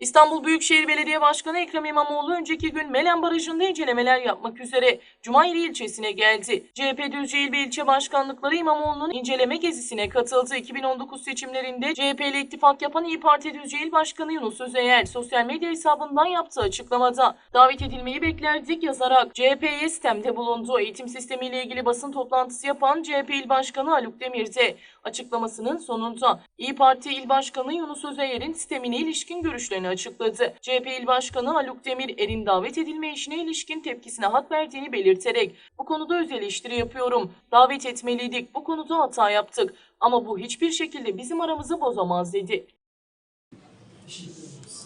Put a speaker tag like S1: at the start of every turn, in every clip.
S1: İstanbul Büyükşehir Belediye Başkanı Ekrem İmamoğlu önceki gün Melen Barajı'nda incelemeler yapmak üzere Cumayri ilçesine geldi. CHP Düzce İl ve ilçe başkanlıkları İmamoğlu'nun inceleme gezisine katıldı. 2019 seçimlerinde CHP ile ittifak yapan İyi Parti Düzce İl Başkanı Yunus Özeyer sosyal medya hesabından yaptığı açıklamada davet edilmeyi beklerdik yazarak CHP'ye sistemde bulundu. Eğitim sistemiyle ilgili basın toplantısı yapan CHP İl Başkanı Haluk Demir de açıklamasının sonunda İyi Parti İl Başkanı Yunus Özeyer'in sistemine ilişkin görüşlerini açıkladı. CHP İl Başkanı Haluk Demir erin davet edilme işine ilişkin tepkisine hak verdiğini belirterek bu konuda öz eleştiri yapıyorum. Davet etmeliydik. Bu konuda hata yaptık. Ama bu hiçbir şekilde bizim aramızı bozamaz dedi.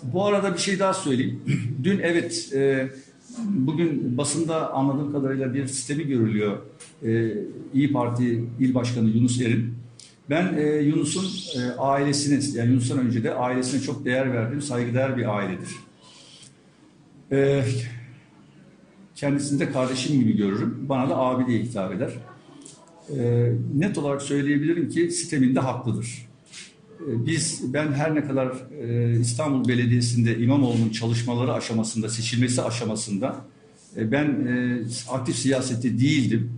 S2: Bu arada bir şey daha söyleyeyim. Dün evet, e, bugün basında anladığım kadarıyla bir sistemi görülüyor. E, İyi Parti İl Başkanı Yunus Erin. Ben e, Yunus'un e, ailesine, yani Yunus'tan önce de ailesine çok değer verdiğim, saygıdeğer bir ailedir. E, kendisini de kardeşim gibi görürüm. Bana da abi diye hitap eder. E, net olarak söyleyebilirim ki sisteminde haklıdır. E, Biz, ben her ne kadar e, İstanbul Belediyesi'nde İmamoğlu'nun çalışmaları aşamasında, seçilmesi aşamasında e, ben e, aktif siyasette değildim.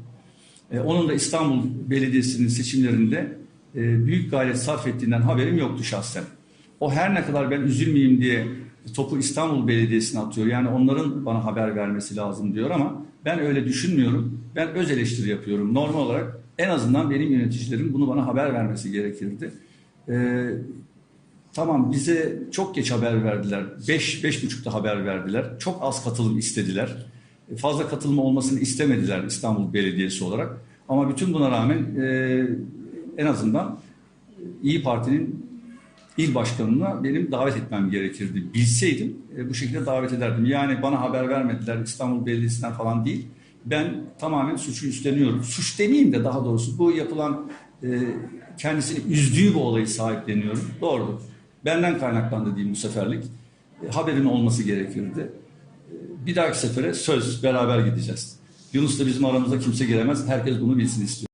S2: E, Onun da İstanbul Belediyesi'nin seçimlerinde e, büyük gayret sarf ettiğinden haberim yoktu şahsen. O her ne kadar ben üzülmeyeyim diye topu İstanbul Belediyesi'ne atıyor. Yani onların bana haber vermesi lazım diyor ama ben öyle düşünmüyorum. Ben öz eleştiri yapıyorum. Normal olarak en azından benim yöneticilerim bunu bana haber vermesi gerekirdi. Ee, tamam bize çok geç haber verdiler. Beş, beş buçukta haber verdiler. Çok az katılım istediler. E, Fazla katılım olmasını istemediler İstanbul Belediyesi olarak. Ama bütün buna rağmen e, en azından İyi Parti'nin il başkanına benim davet etmem gerekirdi. Bilseydim e, bu şekilde davet ederdim. Yani bana haber vermediler İstanbul Belediyesi'nden falan değil. Ben tamamen suçu üstleniyorum. Suç demeyeyim de daha doğrusu bu yapılan e, kendisini üzdüğü bu olayı sahipleniyorum. Doğrudur. Benden kaynaklandı diyeyim bu seferlik. E, haberin olması gerekirdi. E, bir dahaki sefere söz beraber gideceğiz. Yunus'la bizim aramıza kimse giremez. Herkes bunu bilsin istiyor.